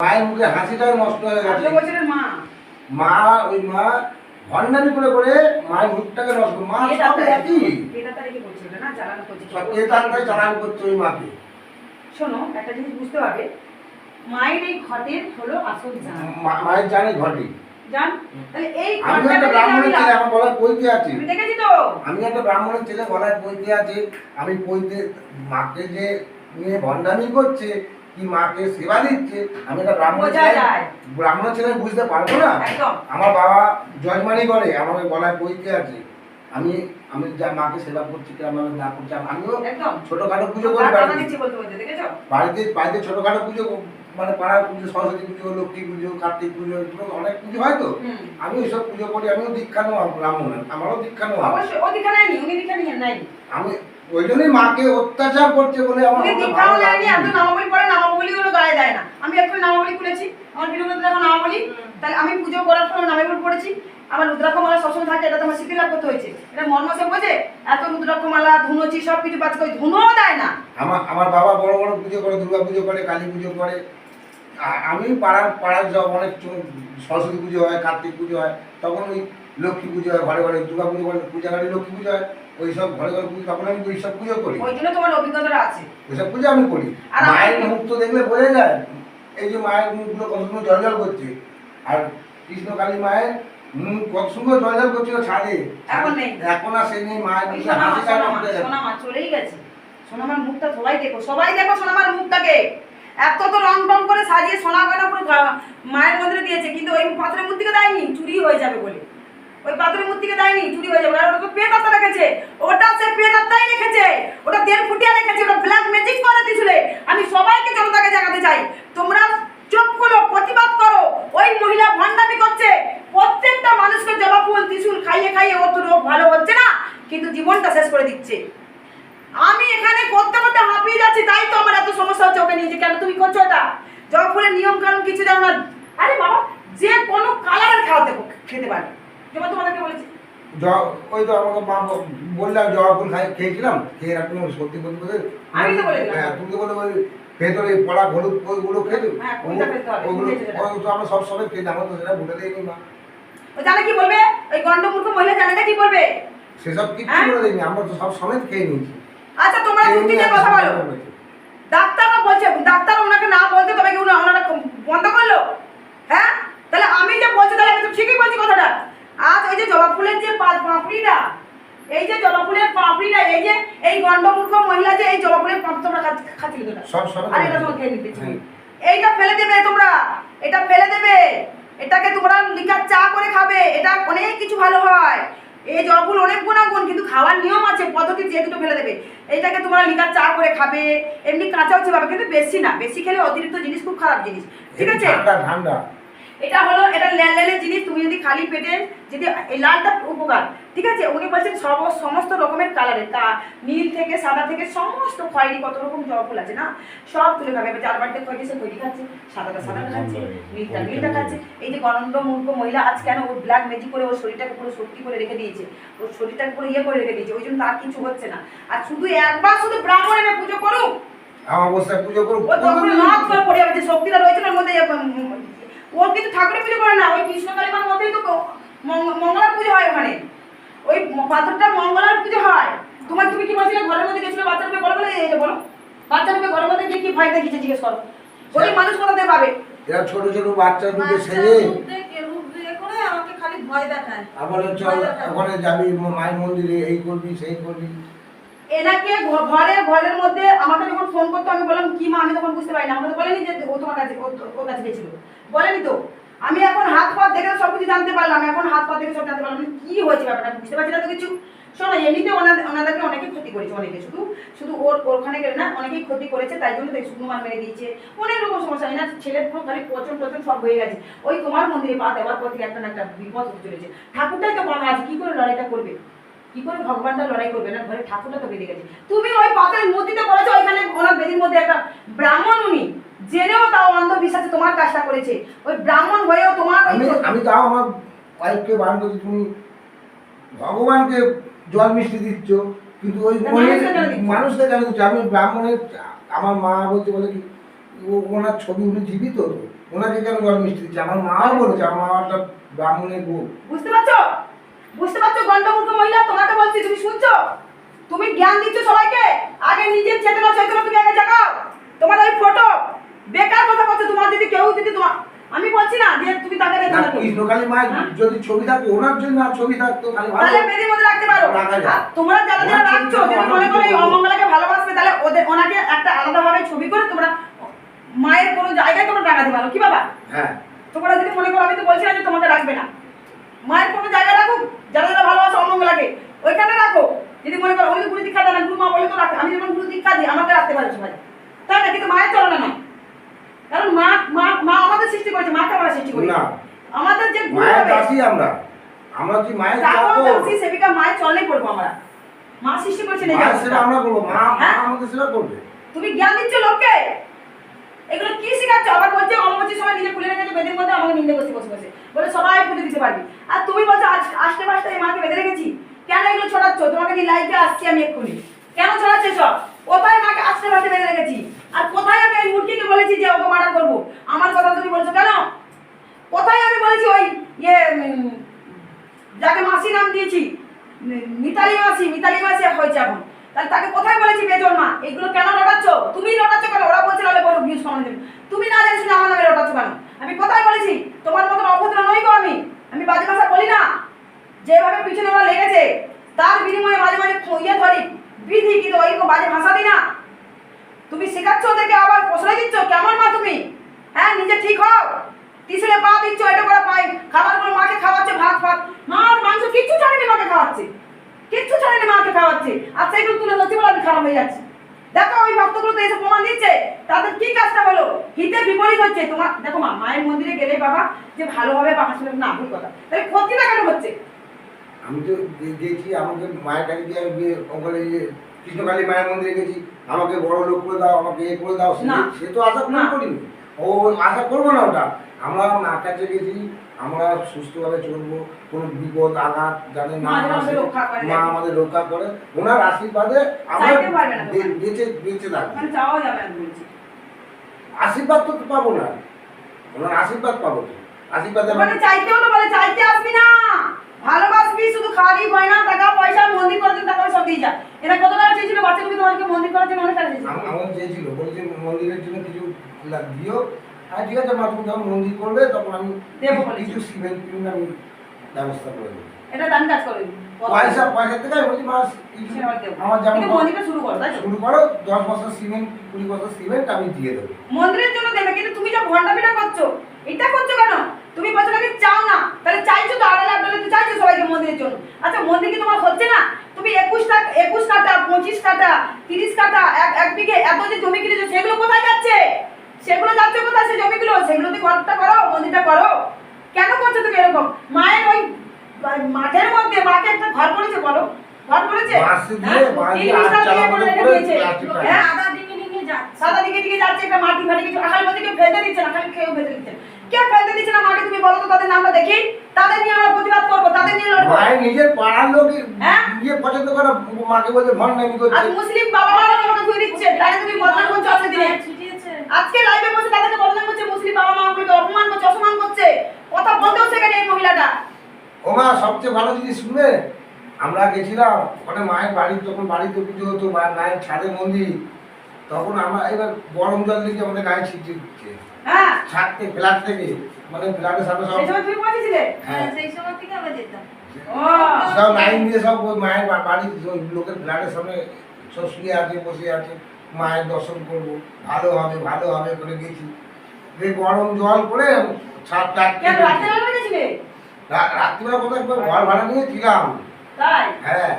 মায়ের মুখে হাসিটাই নষ্ট হয়ে গেছে। মা। মা ওই মা ভণ্ডামি করে করে মায়ের মুখটাকে নষ্ট করে- মা সব একই। এ চালান করছে ওই মাকে। শোনো একটা জিনিস বুঝতে হবে মায়ের এই ঘটের হলো আসল জান। মায়ের জানে ঘটে। জান? তাহলে এই আমি একটা ব্রাহ্মণের ছেলে আমার গলায় পৈতে আছে। আমি দেখেছি তো? আমি একটা ব্রাহ্মণের ছেলে গলায় পৈতে আছে। আমি পৈতে মাকে যে নিয়ে ভণ্ডামি করছে কি মাকে সেবা দিচ্ছে? আমি একটা ব্রাহ্মণ ব্রাহ্মণ ছেলে বুঝতে পারব না? আমার বাবা জজমানি করে আমাকে গলায় পৈতে আছে। আমি আমি যা মাকে সেবা করছি কি আমার না করছি? আমিও ছোটখাটো পুজো করি বাড়িতে দেখেছ? বাড়িতে বাড়িতে ছোটখাটো পুজো মানে পাড়ার পুজো সরস্বতী পুজো লক্ষ্মী পুজো কার্তিক পুজো এগুলো অনেক পুজো হয় তো। আমি ওইসব পুজো করি আমিও দীক্ষা নেওয়া ব্রাহ্মণ আমারও দীক্ষা নেওয়া। আমি ওই জন্যই মাকে অত্যাচার করছে বলে আমার দীক্ষাও ভালো নেয়নি এত নামাবলি পড়ে নামাবলি গুলো গায়ে দেয় না। আমি একটু নামাবলি খুলেছি। আমার মধ্যে দেখো নামাবলি। তাহলে আমি পুজো করার পর নামাবলি পড়েছি। আমার রুদ্রাক্ষ মালা সবসময় থাকে এটা তোমার স্মৃতি লাভ করতে হয়েছে। এটা মর্ম সে বোঝে? এত রুদ্রাক্ষ মালা ধুনোচি সব কিছু বাজ করে ধুনোও দেয় না। আমার আমার বাবা বড় বড় পুজো করে দুর্গা পুজো করে কালী পুজো করে। আমি পাড়ার পাড়ার সব অনেক সরস্বতী পুজো হয় কার্তিক পুজো হয় তখন ওই লক্ষ্মী পুজো হয় ঘরে ঘরে দুর্গা পুজো করে পূজা গাড়ি লক্ষ্মী পুজো হয়। ওই সব ঘরে ঘরে পুজো তখন আমি ওই সব পুজো করি। ওই জন্য তোমার অভিজ্ঞতাটা আছে। ওইসব পুজো আমি করি। আর মায়ের মুখ তো দেখলে বোঝা যায় এই যে মায়ের মুখগুলো কত সুন্দর জল জল করছে। আর কৃষ্ণ কালী মায়ের মুখ কত সুন্দর জল জল করছিল ছাদে। এখন নেই। এখন আর সেই নেই মায়ের ওই মুখে হাসিটা সোনামা চলেই গেছে। সোনামার মুখটা সবাই দেখো সবাই দেখো সোনামার মুখটাকে। এত তো রং টং করে সাজিয়ে সোনা গয়না পুরো মায়ের মধ্যে দিয়েছে কিন্তু ওই পাথরের মূর্তিকে দেয়নি চুরি হয়ে যাবে বলে। ওই পাথরের মূর্তিকে দেয়নি? চুরি হয়ে যাবে। আর ওটা পেট আত্মা রেখেছে ওটা সে পেট আত্মাই রেখেছে। ওটা দেড় ফুটিয়া রেখেছে। ওটা ব্ল্যাক ম্যাজিক করে দিয়েছিলে। আমি সবাইকে জনতাকে জানাতে চাই। তোমরা চোখ করো, প্রতিবাদ করো। ওই মহিলা ভণ্ডামি করছে। প্রত্যেকটা মানুষকে জবা ফুল, ত্রিশুল খাইয়ে খাইয়ে ও তো রোগ ভালো হচ্ছে না, কিন্তু জীবনটা শেষ করে দিচ্ছে। আমি এখানে করতে করতে হাঁপিয়ে যাচ্ছি, তাই তো আমার এত সমস্যা হচ্ছে ওকে নিয়ে যে কেন তুমি করছ এটা? জবা ফুলের নিয়ম কানুন কিছু জানো না? আরে বাবা, যে কোনো কালারের খাওয়াতে খেতে পারে। তোমাদেরকে বলেছি। ওই তো আমাকে মা বললাম জবা ফুল খাই খেয়েছিলাম খেয়ে সত্যি বলতে বলে আমি তো বলে হ্যাঁ তুমি তো বলে বলে ভেতরে পড়া হলুদ ওইগুলো খেতে হ্যাঁ? ওগুলো। ওগুলো তো আমরা সব সময় খেয়ে আমার তো সেটা ভুলে দেয়নি জানে কি বলবে? ওই গন্ডমূর্খ মহিলা কি বলবে? সেসব কিচ্ছু হ্যাঁ? বলে দেয়নি আমরা তো সব সময় খেয়ে নিয়েছি। আচ্ছা তোমরা যুক্তি নিয়ে কথা বলো। ডাক্তাররা বলছে ডাক্তার ওনাকে না বলতে তবে কি ওনারা বন্ধ করল? হ্যাঁ? তাহলে আমি যে বলছি তাহলে আমি তো ঠিকই বলছি কথাটা আজ ওই যে জবা ফুলের যে পা- পাপড়িটা এই যে জবা ফুলের পাপড়িটা এই এই মহিলা যে এই জবা ফুলের পাপড়ি তোমরা সব আর এটা তোমাকে হ্যাঁ। এইটা ফেলে দেবে তোমরা। এটা ফেলে দেবে। এটাকে তোমরা লিকার চা করে খাবে। এটা অনেক কিছু ভালো হয়। এই জবুল অনেক গুণাগুণ কিন্তু খাওয়ার নিয়ম আছে পদ্ধতি যে দুটো ফেলে দেবে। এইটাকে তোমরা লিকার চা করে খাবে। এমনি কাঁচাও চিবাবে কিন্তু বেশি না। বেশি খেলে অতিরিক্ত জিনিস খুব খারাপ জিনিস। ঠিক আছে? ঠান্ডা। এটা হলো এটা ল্যাল ল্যালের জিনিস তুমি যদি খালি পেটে যদি এই লালটা উপকার ঠিক আছে? উনি বলছেন সব সমস্ত রকমের কালারের তা নীল থেকে সাদা থেকে সমস্ত খয়েরি কত রকম জবা ফুল আছে না? সব তুলে খাবে। এবার যার বাড়িতে খয়েরি সে খয়েরি খাচ্ছে সাদাটা সাদাটা খাচ্ছে নীলটা নীলটা খাচ্ছে। এই যে গণন্দ মূর্খ মহিলা আজ কেন ওর ব্ল্যাক ম্যাজিক করে ওর শরীরটাকে পুরো শক্তি করে রেখে দিয়েছে? ওর শরীরটাকে পুরো ইয়ে করে রেখে দিয়েছে ওই জন্য তার কিছু হচ্ছে না। আর শুধু একবার শুধু ব্রাহ্মণ এনে পুজো করুক! আমার অবস্থায় পুজো করুক ও তখন নাচ করে পড়ে যাবে যে শক্তিটা রয়েছে না মধ্যে ও কিন্তু ঠাকুরের পুজো করে না ওই কৃষ্ণ কালিমার মধ্যেই তো মঙ্গলার পুজো হয় ওখানে। ওই পাথরটা মঙ্গলার পুজো হয়। তোমার তুমি কি বলছিলে ঘরের মধ্যে গেছিলে বাচ্চা রূপে বলো বলে এই যে বলো। বাচ্চা রূপে ঘরের মধ্যে গিয়ে কি ভয় দেখিয়েছে জিজ্ঞেস করো। ওই মানুষ কোথা থেকে পাবে? এরা ছোট ছোট বাচ্চা সেজে রূপ দেখে, রূপ দিয়ে করে আমাকে খালি ভয় দেখায়। আবার চল ওখানে যাবি মায়ের মন্দিরে এই করবি সেই করবি। এনাকে ঘরে, ঘরের মধ্যে আমাকে যখন ফোন করতো, আমি বললাম, কি মা, আমি তখন বুঝতে পারি না আমাকে বলেনি যে ও তোমার কাছে ওর কাছে গেছিল বলেনি তো। আমি এখন হাত পা দেখে সব কিছু জানতে পারলাম, এখন হাত পা দেখে সব জানতে পারলাম। মানে কি হয়েছে ব্যাপারটা বুঝতে পারছি না তো কিছু। শোনো, এমনিতে ওনাদের, ওনাদেরকে অনেকে ক্ষতি করেছে, অনেকে শুধু শুধু ওর, ওখানে গেলে না, অনেকেই ক্ষতি করেছে, তাই জন্য তাই শুকনো মার দিয়েছে। অনেক রকম সমস্যা না ছেলের পুরো খালি পচন টচন সব হয়ে গেছে। ওই তোমার মন্দিরে পা দেওয়ার পর থেকে একটা না একটা বিপদ চলেছে। ঠাকুরটাই তো বলা আছে, কি করে লড়াইটা করবে? কি করে ভগবানটা লড়াই করবে না? ঘরে ঠাকুরটা তো বেঁধে গেছে। তুমি ওই পাথরের মূর্তিতে ওইখানে ওনার বেদির মধ্যে একটা ব্রাহ্মণ উনি জেনেও তাও অন্ধবিশ্বাসে তোমার কাজটা করেছে। ওই ব্রাহ্মণ হয়েও তোমার আমি আমি তাও আমার ওয়াইফকে বারণ করছি তুমি ভগবানকে জল মিষ্টি দিচ্ছ কিন্তু ওই মানুষকে কেন দিচ্ছ? আমি ব্রাহ্মণের আমার মা বলতে বলে কি ওনার ছবি উনি জীবিত তো ওনাকে কেন জল মিষ্টি দিচ্ছে? আমার মাও বলেছে আমার মাটা ব্রাহ্মণের বউ। বুঝতে পারছ? বুঝতে পারছ গন্ডমূর্খ মহিলা? তোমাকে বলছি তুমি শুনছো? তুমি জ্ঞান দিচ্ছ সবাইকে? আগে নিজের চেতনা চৈতন্য তুমি আগে জাগাও। তোমার ওই ফটো বেকার কথা বলছো তোমার যদি কেউ যদি তোমার আমি বলছি না যে তুমি। কৃষ্ণকালী মায়ের হ্যাঁ? যদি ছবি ওনার জন্য আর ছবি থাকতো তাহলে ভালো। তাহলে বেদির মধ্যে রাখতে পারো। তোমরা যারা যারা রাখছো যদি মনে করো এই অমঙ্গলাকে ভালোবাসবে তাহলে ওদের ওনাকে একটা আলাদাভাবে ছবি করে তোমরা মায়ের কোনো জায়গায় তোমরা টাঙাতে পারো। কি বাবা হ্যাঁ। তোমরা যদি মনে করো আমি তো বলছি না যে তোমাকে রাখবে না। মায়ের কোনো জায়গায় রাখুক যারা যারা ভালোবাসে অমঙ্গলাকে ওইখানে রাখো। যদি মনে করো তো গুরু দীক্ষা দেয় না গুরু মা বলে তো রাখে। আমি যেমন গুরু দীক্ষা দিই আমাকে রাখতে পারে সবাই। তাই না? কিন্তু মায়ের চলনা না কারণ মা মা মা আমাদের সৃষ্টি করেছে মাকে আমরা সৃষ্টি করি। না। আমাদের যে মায়ের দাসী আমরা। আমরা কি মায়ের দাসী সেবিকা মায়ের চলনে করব আমরা। মা সৃষ্টি করেছে না। সেবা আমরা বলব মা হ্যাঁ? আমাদের সেটা করবে। তুমি জ্ঞান দিচ্ছ লোককে? এগুলো কি শেখাচ্ছ? আবার বলছে অমবচির সময় নিজে খুলে রেখেছে বেদের মধ্যে আমাকে নিন্দে করছে বসে বসে বলে সবাই পুজো দিতে পারবি। আর তুমি বলছো, আজ আসতে পাঁচটা এই মাকে বেঁধে রেখেছি। কেন এগুলো ছড়াচ্ছ তোমাকে নিয়ে লাইভে আসছি আমি এক্ষুনি। কেন ছড়াচ্ছে সব? কোথায় মাকে আসতে পাঁচটা বেঁধে রেখেছি? আর কোথায় আমি এই মূর্তিকে বলেছি যে ওকে মার্ডার করব? আমার কথা তুমি বলছো কেন? কোথায় আমি বলেছি ওই ইয়ে যাকে মাসি নাম দিয়েছি? মিতালি মাসি মিতালি মাসি হয়েছে এখন। তাহলে তাকে কোথায় বলেছি বেজন মা এগুলো কেন রটাচ্ছ তুমি রটাচ্ছ কেন ওরা বলছে নাহলে বলো ভিউজ কমানো যাবে তুমি না জানিস না আমার নামে রটাচ্ছ কেন আমি কোথায় বলেছি তোমার মতন অভদ্র নই গো আমি আমি বাজে ভাষা বলি না যেভাবে পিছনে ওরা লেগেছে তার বিনিময়ে মাঝে মাঝে খ- ইয়ে ধরি বিধি কিন্তু ওইরকম বাজে ভাষা দিই না তুমি শেখাচ্ছ ওদেরকে আবার প্রশ্রয় দিচ্ছ কেমন মা তুমি হ্যাঁ নিজে ঠিক হও তিসলে পা দিচ্ছ এটা করে পাই খাবারগুলো মাকে খাওয়াচ্ছে ভাত ভাত মা আর মাংস কিচ্ছু ছাড়েনি মাকে খাওয়াচ্ছে। কিচ্ছু ছাড়েনি মাকে খাওয়াচ্ছে। আর সেগুলো তুলে ধরছি বলে আমি খারাপ হয়ে যাচ্ছি। দেখো, ওই ভক্তগুলো তো এসে প্রমাণ দিচ্ছে। তাদের কি কাজটা হলো? হিতে বিপরীত হচ্ছে। তোমার দেখো মা, মায়ের মন্দিরে গেলে বাবা যে ভালোভাবে বাবা শুনে না, ভুল কথা। তাহলে ক্ষতিটা কেন হচ্ছে? আমি তো গেছি আমাকে মায়ের কাছে গিয়ে ওখানে কৃষ্ণকালী মায়ের মন্দিরে গেছি আমাকে বড় লোক করে দাও আমাকে এ করে দাও সে- তো আশা না। করিনি। ও আশা করব না ওটা। আমরা মার কাছে গেছি আমরা সুস্থভাবে চলবো কোনো বিপদ আঘাত মা আমাদের রক্ষা করে মা আমাদের রক্ষা করে ওনার আশীর্বাদে আমরা না। বেঁচে বেঁচে থাকব। মানে না আশীর্বাদ তো পাবো না। ওনার আশীর্বাদ পাবো তো। আশীর্বাদে মানে চাইতেও তো বলে চাইতে আসবি না। ভালোবাসবি শুধু খালি গয়না টাকা পয়সা মন্দির করার জন্য টাকা দিয়ে যা এরা কত টাকা চেয়েছিল বাচ্চা তুমি তোমাকে মন্দির করার জন্য? অনেক টাকা চেয়েছিল আমার চেয়েছিল। বলছে মন্দিরের জন্য কিছু দিও। আর ঠিক আছে মা তুমি যখন মন্দির করবে তখন আমি দেবো কিছু- কিছু সিমেন্ট আমি ব্যবস্থা করে দেবো। এটা দামি কাজ করে পয়সা পয়সা থেকে আমি বলছি মাস কিছু সেটা আবার দেবো। আমার যেমন মন্দিরটা শুরু করো তাই শুরু করো দশ বছর সিমেন্ট কুড়ি বছর সিমেন্ট আমি দিয়ে দেবো। মন্দিরের জন্য দেবে কিন্তু তুমি যে ভণ্ডামিটা করছ এটা করছ কেন তুমি বলছো নাকি চাও না তাহলে চাইছো তো আড়ালে আড়ালে তো চাইছো সবাইকে মন্দিরের জন্য। আচ্ছা মন্দির কি তোমার হচ্ছে না? তুমি একুশ টাকা একুশ কাটা পঁচিশ কাটা তিরিশ কাটা এক এক বিঘে এত যে জমি কিনেছো সেগুলো কোথায় যাচ্ছে? সেগুলো যাচ্ছে কোথায় সে জমিগুলো? সেগুলোতে ঘরটা করো মন্দিরটা করো। কেন করছ তুমি এরকম? মায়ের ওই মাঠের মধ্যে মাকে একটা ঘর করেছে বলো। ঘর করেছে? হ্যাঁ? হ্যাঁ? সাদা দিকে দিকে যাচ্ছে একটা মাটি ফাটি কিছু আকাল মধ্যে কেউ ফেলতে দিচ্ছে না খালি কেউ ফেলতে দিচ্ছে। কে ফেলতে দিচ্ছে না মাটি তুমি বলো তো তাদের নামটা দেখি। তাদের নিয়ে আমরা প্রতিবাদ করব তাদের নিয়ে লড়বো। মায়ের নিজের পাড়ার লোক হ্যাঁ? গিয়ে পছন্দ করে মাকে বলছে ভন নামি আর মুসলিম বাবা মারা তোমাকে ধুয়ে দিচ্ছে। তাহলে তুমি বদনাম করছ আজকে দিনে। আজকে লাইভে বসে তাদেরকে বদনাম করছে মুসলিম বাবা মাগুলোকে অপমান করছে অসম্মান করছে। কথা বলতেও শেখেনি এই মহিলাটা। ও মা সবচেয়ে ভালো জিনিস শুনবে আমরা গেছিলাম ওখানে মায়ের বাড়ি তখন বাড়িতে পুজো হতো মা- মায়ের ছাদে মন্দির। তখন আমরা এবার গরম জল দিকে আমাদের গায়ে ছিটিয়ে দিচ্ছে। হ্যাঁ। ছাদ থেকে ফ্ল্যাট থেকে। মানে ফ্ল্যাটের সামনে সব সেই সময় তুমি পৌঁছেছিলে হ্যাঁ। সেই সময় থেকে আমরা যেতাম। ও। সব লাইন দিয়ে সব মায়ের বাড়ির লোকের ফ্ল্যাটের সামনে সব শুয়ে আছে বসে আছে। মায়ের দর্শন করব। ভালো হবে ভালো হবে করে গেছি। গরম জল করে ছাদ রাত্রিবেলা ঘর ভাড়া নিয়েছিলাম। হ্যাঁ।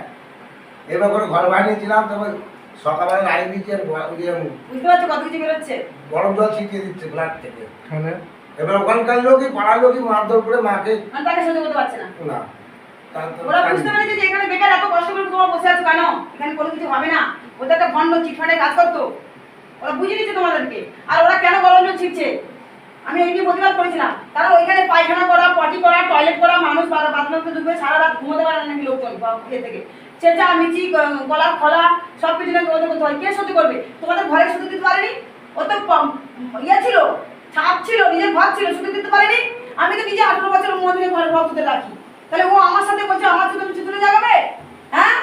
এবার করে ঘর বানিয়েছিলাম তারপর সকালবেলা লাইন দিচ্ছে আর ইয়ে বুঝতে পারছ কত কিছু বেরোচ্ছে? গরম জল ছিটিয়ে দিচ্ছে ফ্ল্যাট থেকে। এবার ওখানকার লোকই পাড়ার লোকই মারধর করে মাকে মানে তাকে সহ্য করতে পারছে না। না। ওরা বুঝতে। পেরেছে যে এখানে বেকার এত কষ্ট করে তোমার বসে আছো কেন? এখানে কোনো কিছু হবে না। ওদের একটা ভণ্ড চিটফাটে কাজ করতো। ওরা বুঝে নিচ্ছে তোমাদেরকে। আর ওরা কেন গরম জল ছিটছে? আমি ওই নিয়ে প্রতিবাদ করেছিলাম। কারণ ওইখানে পায়খানা করা পটি করা টয়লেট করা মানুষ বাথরুমে সারা রাত ঘুমোতে পারে নাকি লোকজন ইয়ে থেকে। চেঁচা মিচি গ- গলা খোলা, সব কিছু নাকি ওদের করতে হয়? কে সত্যি করবে? তোমাদের ঘরে শুধু দিতে পারেনি? ও তো ইয়ে ছিল ছাপ ছিল, নিজের ঘর ছিল শুধু দিতে পারেনি? আমি তো নিজে আঠারো বছর মন্দিরে ঘরে ভক্তদের রাখি। তাহলে ও আমার সাথে বলছে, আমার সাথে তুমি চতুরে জাগাবে? হ্যাঁ?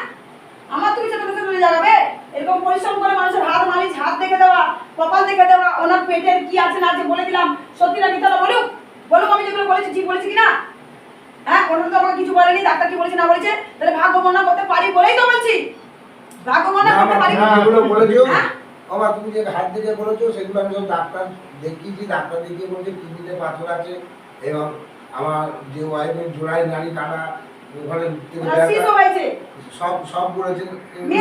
আমার তুমি সাথে চতুরে জাগাবে? এরকম পরিশ্রম করে মানুষের হাত মালিশ, হাত দেখে দেওয়া, কপাল দেখে দেওয়া, ওনার পেটের কি আছে না আছে বলে দিলাম। সত্যি না মিথ্যা বলুক? বলুক আমি যেগুলো বলেছি, ঠিক বলেছি কিনা? হ্যাঁ ওনারা তো আমাকে কিছু বলেনি ডাক্তার কি বলেছে না বলেছে তাহলে ভাগ্য করতে পারি বলেই তো বলছি। ভাগ্য করতে পারি তুমি যেগুলো বলেছ। হ্যাঁ? আমার তুমি যে হাত দেখে বলেছ সেগুলো আমি সব ডাক্তার দেখিয়েছি ডাক্তার দেখিয়ে বলছে কিডনিতে পাথর আছে এবং আমার যে ওয়াইফের জোড়ায় নারী কাটা ওখানে সব সব এগুলো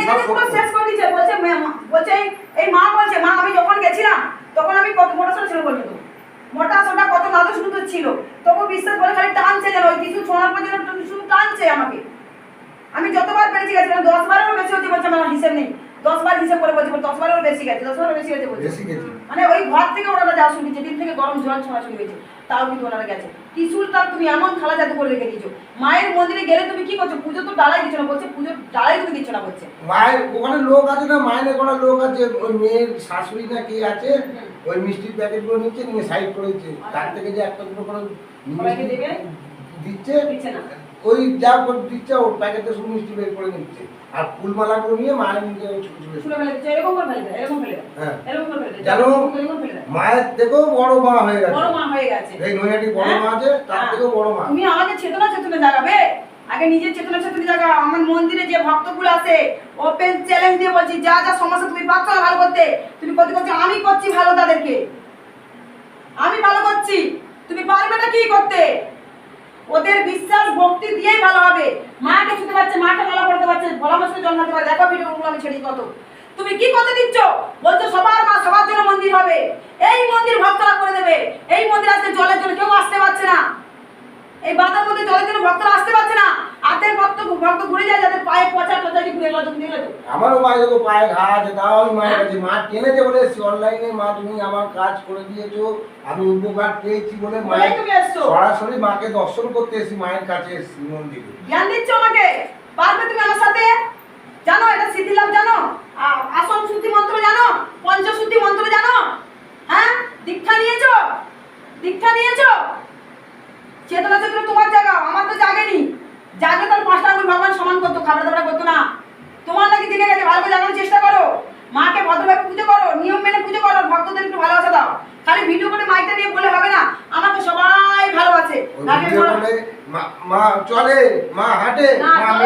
সত্য। শেষ করে বলছে মে- বলছে এই- মা বলছে মা আমি যখন গেছিলাম তখন আমি কত মোটা ছিল বলতো মোটা সোটা কত নাদুস নুদুস ছিল। তবু বিশ্বাস বলে খালি টানছে যেন, ওই কিছু শোনার পর যেন শুধু টানছে আমাকে। আমি যতবার পেরেছি গেছিলাম দশ বারেরও বেশি হচ্ছে বলছে, আমার হিসেব নেই। দশ বার হিসেব করে বলছে দশ বারেরও বেশি গেছে দশ বারেরও বেশি গেছে বলছে। মানে ওই ঘর থেকে ওনারা যাওয়া শুরু যেদিন থেকে গরম জল ছড়াছড়ি হয়েছে তাও কিন্তু ওনারা গেছে। ত্রিশুলটা তুমি এমন খালা জাদু করে রেখে দিয়েছ। মায়ের মন্দিরে গেলে তুমি কি করছ? পুজো তো ডালাই দিচ্ছ না বলছে পুজো ডালাই তুমি দিচ্ছ না বলছে। মায়ের ওখানে লোক আছে না মাইনে করা লোক আছে ওই মেয়ের শাশুড়ি না কে আছে ওই মিষ্টির প্যাকেটগুলো নিচ্ছে নিয়ে সাইড করেছে। তার থেকে যে একটা দুটো করে? দিচ্ছে দিচ্ছে না। ওই যা করে দিচ্ছে ওর প্যাকেটে শুধু মিষ্টি বের করে নিচ্ছে। আর ফুলমালাগুলো নিয়ে মায়ের ফেলে হ্যাঁ। দেয় মায়ের থেকেও বড় মা হয়ে গেছে। বড় মা হয়ে গেছে। এই নৈহাটি বড় মা আছে তার হ্যাঁ। থেকেও বড় মা। তুমি আমাকে চেতনা চেতনা জাগাবে। আগে নিজের চেতনা চেতনা জাগা। আমার মন্দিরে যে ভক্তগুলো আছে ওপেন চ্যালেঞ্জ দিয়ে বলছি যা যা সমস্যা তুমি পাচ্ছ না ভালো করতে তুমি করতে করছ আমি করছি ভালো তাদেরকে। আমি ভালো করছি। তুমি পারবে না কি করতে? ওদের বিশ্বাস, ভক্তি দিয়েই ভালো হবে। মাকে ছুতে পারছে, মাকে ভালো করতে পারছে, ভোলা মাসে জন্মাতে পারে। দেখো ভিডিওগুলো আমি ছেড়ে কত। তুমি কি কথা দিচ্ছ? বলছো সবার মা সবার জন্য মন্দির হবে। এই মন্দির ভক্তরা করে দেবে। এই মন্দির আজকে জলের জন্য কেউ আসতে পারছে না। এই বাঁধার মধ্যে জলের জন্য ভক্তরা আসতে পারছে না। হাতের ভক্ত ভক্ত ঘুরে যায় যাদের পায়ে পচা টচা কি ঘুরে গেল তুমি দেখলে তো। আমারও মায়ের দেখো পায়ে ঘা আছে তাও আমি মায়ের কাছে মা টেনেছে বলে এসছি অনলাইনে মা তুমি আমার কাজ করে দিয়েছ আমি উপকার পেয়েছি বলে মায়ের তুমি এসছো? সরাসরি মাকে দর্শন করতে এসেছি মায়ের কাছে এসেছি মন্দিরে। জ্ঞান দিচ্ছ আমাকে? পারবে তুমি আমার সাথে? জানো এটা সিদ্ধিলাভ জানো? আ- আসন শুদ্ধি মন্ত্র জানো? পঞ্চশুদ্ধি মন্ত্র জানো হ্যাঁ দীক্ষা নিয়েছো দীক্ষা নিয়েছো চেতনা চেতনা তোমার জায়গা আমার তো জাগেনি জাগে তার পাঁচটা আঙুল ভগবান করতো না। তোমার নাকি জেগে গেছে ভালো করে জানানোর চেষ্টা করো। মাকে ভদ্রভাবে পুজো করো নিয়ম মেনে পুজো করো ভক্তদের একটু ভালোবাসা দাও। খালি ভিডিও করে মাইকটা নিয়ে বলে হবে না। আমাকে সবাই ভালোবাসে। মা চলে মা হাঁটে মা